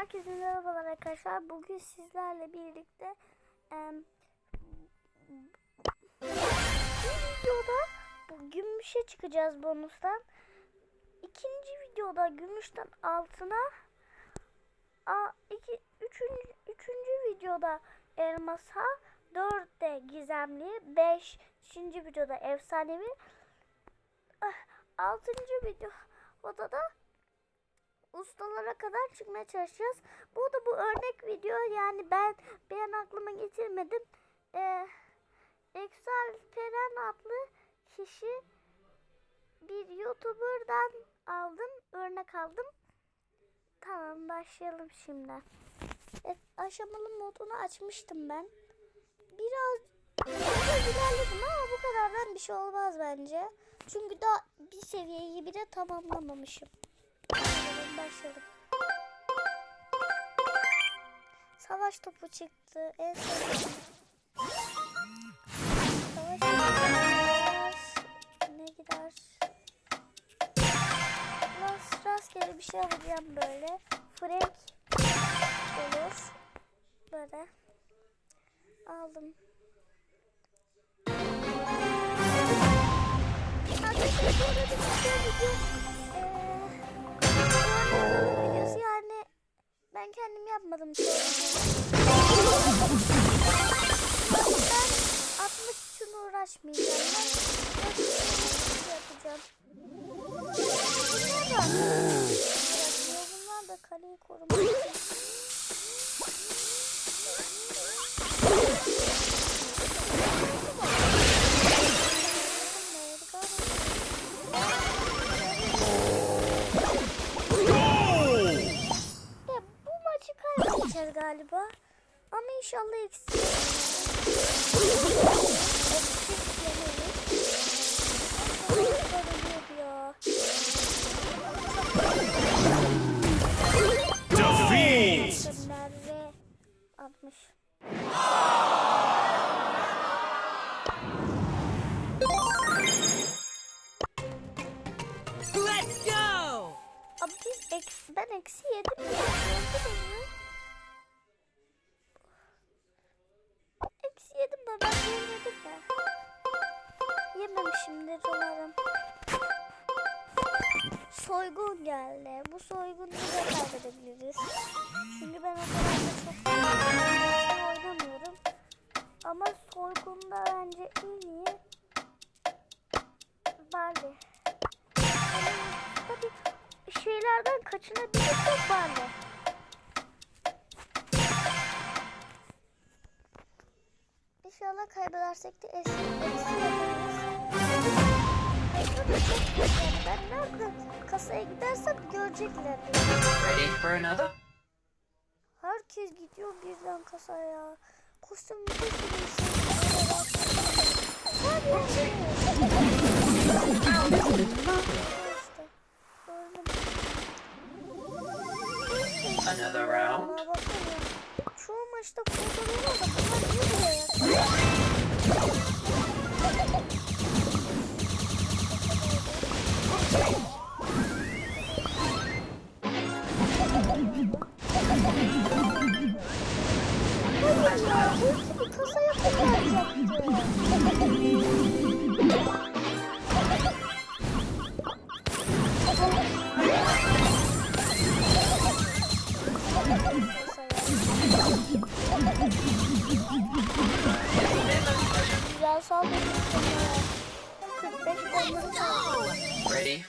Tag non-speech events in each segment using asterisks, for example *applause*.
Herkese merhabalar arkadaşlar. Bugün sizlerle birlikte bir videoda gümüşe çıkacağız bonustan. İkinci videoda gümüşten altına a, iki, üçüncü, üçüncü videoda elmasa dörtte gizemli beşinci videoda efsanevi ah, altıncı videoda da ustalara kadar çıkmaya çalışacağız. Bu da bu örnek video yani ben ben aklıma getirmedim. Ee, Excel Peren adlı kişi bir YouTuber'dan aldım, örnek aldım. Tamam başlayalım şimdi. Evet, aşamalı modunu açmıştım ben. Biraz ilerledim ama bu kadardan bir şey olmaz bence. Çünkü daha bir seviyeyi bile tamamlamamışım. Başlayalım. Savaş topu çıktı. En sevdiğim. Savaş topu. Ne gider? Rast, rastgele bir şey alacağım böyle. Frank olur. Böyle. Aldım. Arkadaşlar bu arada videosu yani ben kendim yapmadım. Ben atmak için uğraşmayacağım. Kaybedersek de eski eksi yaparız. Ben nerede kasaya gidersem görecekler. Ready for another? Herkes gidiyor birden kasaya. Kostüm bir sürü. Another round? Çoğu maçta kurtarıyorlar da bunlar niye buraya you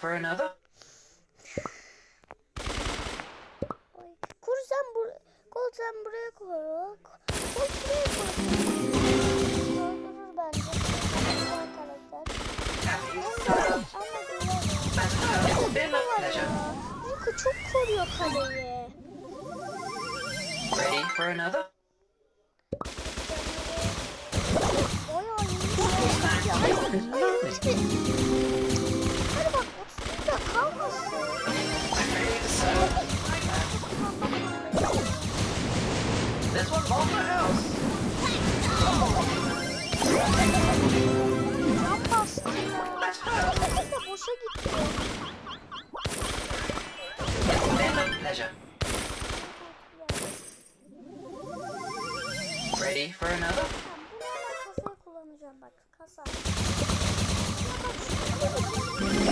for another? Oy. Kur sen bur kol sen buraya koy. Kol buraya koy. Öldürür bence. Çok koruyor kaleyi. Ready for another? İyi. Ya hadi. Ay, hiç Hadi burada kalmasın. This one bombed the house. Can bastı ya. Bizim de boşa gitti. Ready for another? Bunu hemen kasaya kullanacağım bak. Kasa. Bak,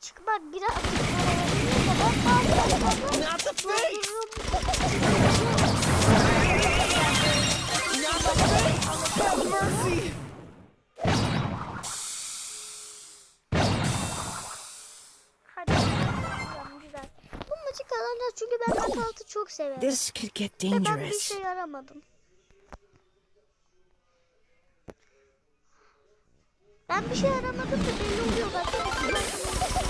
çıkmak biraz face. Not the face. Have mercy. Hadi. Güzel. Bu maçı kazanacağız çünkü ben knockout'u çok severim. This could get Ve ben bir dangerous. şey yaramadım. Ben bir şey yaramadım da belli oluyor bak.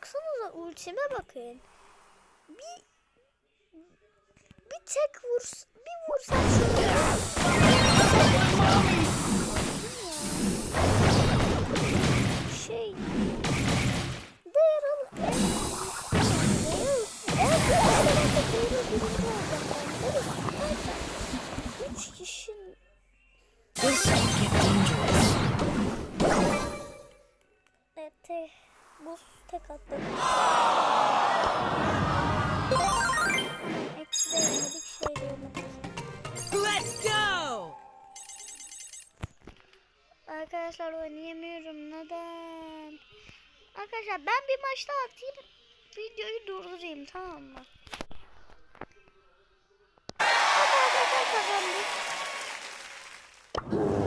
Baksanıza ultime bakın. Bir bir tek vurs bir vursam şöyle. Oynayamıyorum. Neden? Arkadaşlar ben bir maçta atayım. Videoyu durdurayım tamam mı? Kazandık.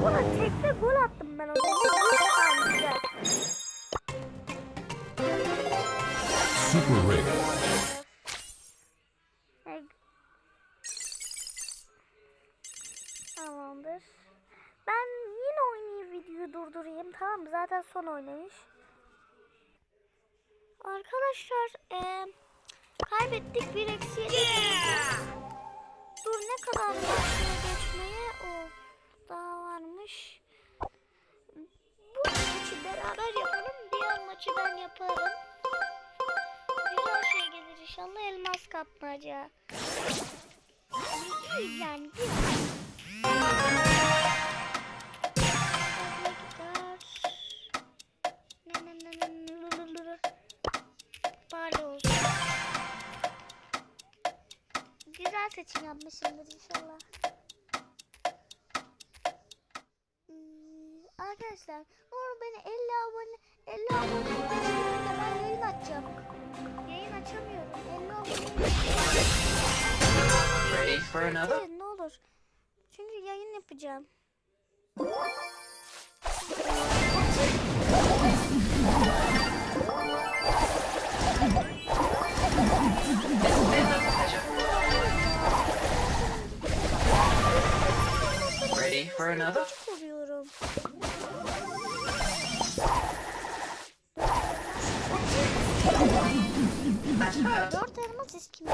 Buna tekte gol attım ben o zaman. Super Rig. Videoyu durdurayım. Tamam mı? Zaten son oynayış. Arkadaşlar eee kaybettik bir eksiye. Dur ne kadar şuna geçmeye? O daha varmış. Bu maçı beraber yapalım. Diğer maçı ben yaparım. Güzel şey gelir inşallah elmas kapmaca. Yani biraz. Güzel seçim yapmışımdır inşallah. Hmm, arkadaşlar umarım beni 50 abone 50 abone ben yayın açacağım. Yayın açamıyorum. 50 abone Ready for another? Hayır, ne olur. Çünkü yayın yapacağım. *laughs* another? gıcık oluyorum. That's her. Dört elmas iskimde.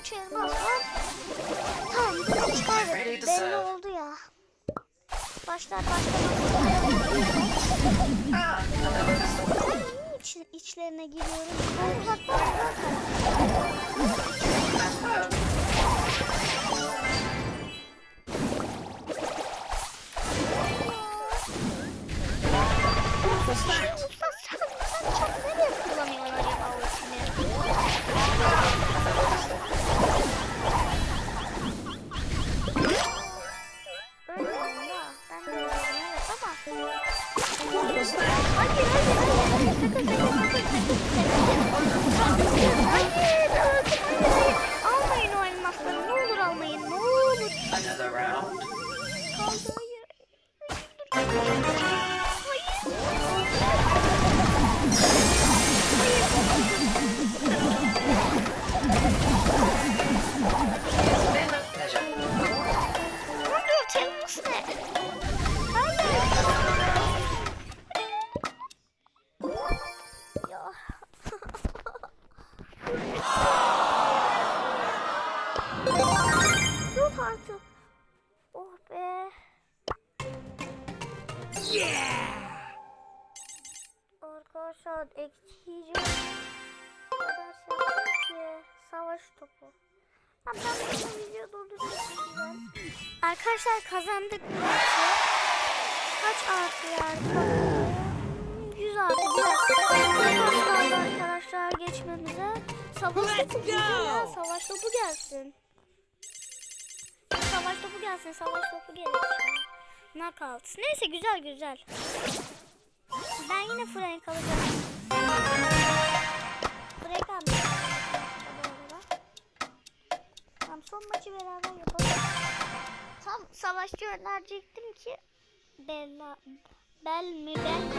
Üç elmas var. Tamam bunu Belli serve. oldu ya. Başlar başlamaz. İç, içlerine giriyorum? Ben uzaktan zaten. That's Ha, ben bunu video durduracağım. Arkadaşlar kazandık bu maçı. Kaç artı bakalım. 100 artı. Az kaldı arkadaşlar geçmemize. Savaş Let's topu güzel ya. Savaş topu gelsin. Savaş topu gelsin. Savaş topu gelir. Knockout. Neyse güzel güzel. Ben yine Frank alacağım. Frank alacağım. Son maçı beraber yapalım. Tam savaşçı önerecektim ki Bella Bel mi mi? Ben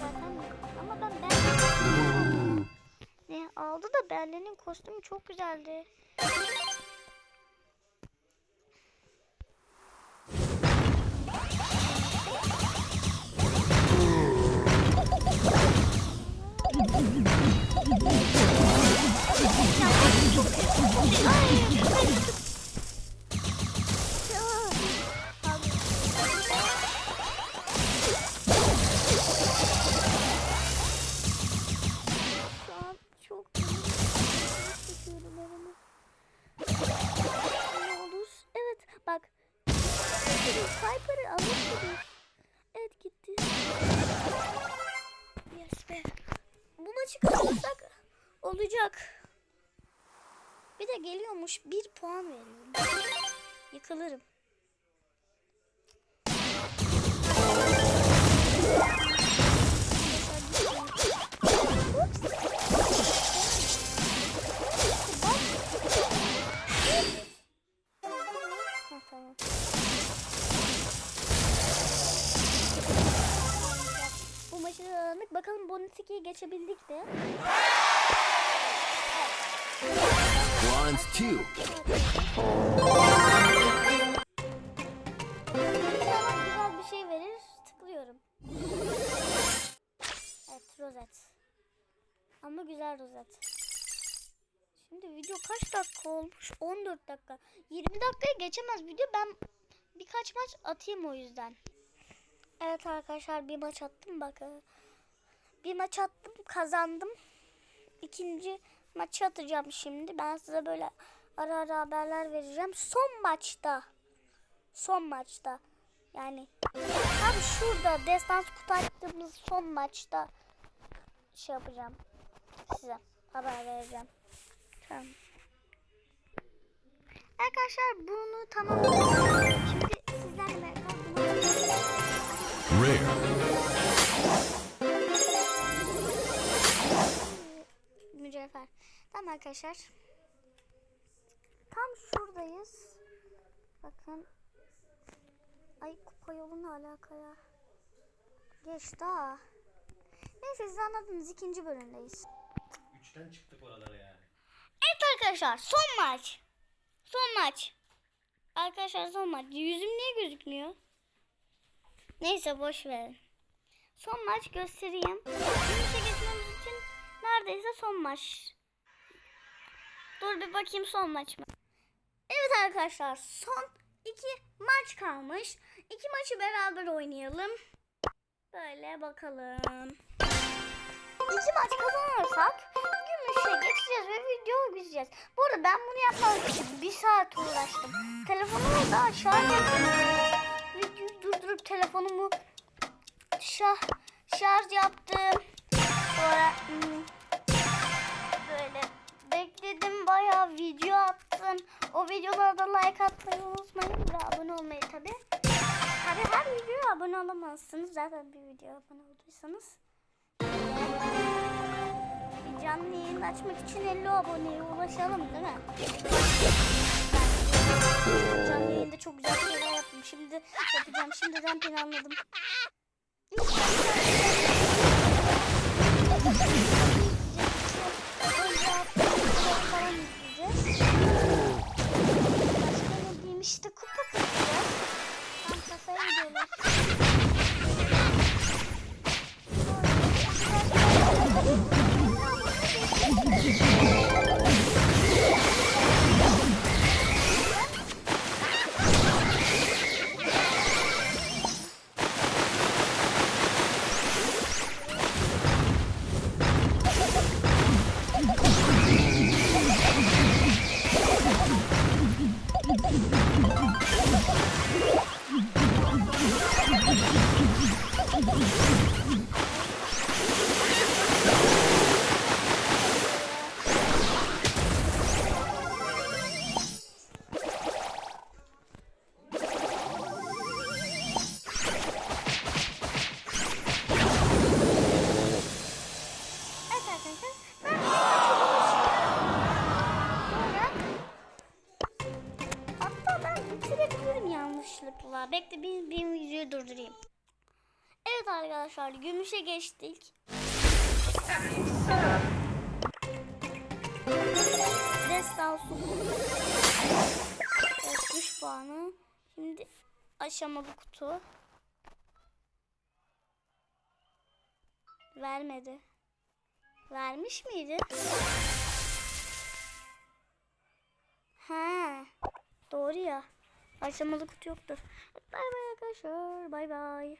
zaten ama ben Bel ne aldı da Belle'nin kostümü çok güzeldi. Piper'ı alırsınız. Evet gitti. Yes be. Bu maçı kazanırsak olacak. De geliyormuş bir puan veriyorum. Yıkılırım. Two. Bir şey. Tıklıyorum. Evet rozet. Ama güzel rozet. Şimdi video kaç dakika olmuş? 14 dakika. 20 dakikaya geçemez video. Ben birkaç maç atayım o yüzden. Evet arkadaşlar bir maç attım bakın. Bir maç attım kazandım. İkinci maçı atacağım şimdi. Ben size böyle ara ara haberler vereceğim. Son maçta. Son maçta. Yani tam şurada destans kutu son maçta şey yapacağım. Size haber vereceğim. Tamam. Arkadaşlar bunu tamamladım. Şimdi sizlerle Rare. Tamam arkadaşlar. Tam şuradayız. Bakın. Ay kupa yolu ne alaka ya? Geç daha. Neyse siz anladınız ikinci bölümdeyiz. Üçten çıktık oralara yani. Evet arkadaşlar son maç. Son maç. Arkadaşlar son maç. Yüzüm niye gözükmüyor? Neyse boş verin. Son maç göstereyim. Gümüşe geçmemiz için neredeyse son maç. Dur bir bakayım son maç mı? Evet arkadaşlar son iki maç kalmış. İki maçı beraber oynayalım. Böyle bakalım. İki maç kazanırsak gümüşe geçeceğiz ve video bitireceğiz. Bu arada ben bunu yapmak için bir saat uğraştım. Telefonumu da şarj. Videoyu durdurup telefonumu şah, şarj yaptım. Sonra hmm, böyle bekledim bayağı video attım. O videolara da like atmayı unutmayın ve abone olmayı tabi. Tabi her videoya abone olamazsınız. Zaten bir videoya abone olduysanız. Bir canlı yayın açmak için 50 aboneye ulaşalım değil mi? Canlı yayında çok güzel şeyler yaptım. Şimdi yapacağım. Şimdiden planladım. Bekle bir, bir videoyu durdurayım. Evet arkadaşlar gümüşe geçtik. Destansı. Evet 3 puanı. Şimdi aşamalı kutu. Vermedi. Vermiş miydi? Ha, doğru ya. Aşamalı kutu yoktur. Bay bay arkadaşlar. Bay bay.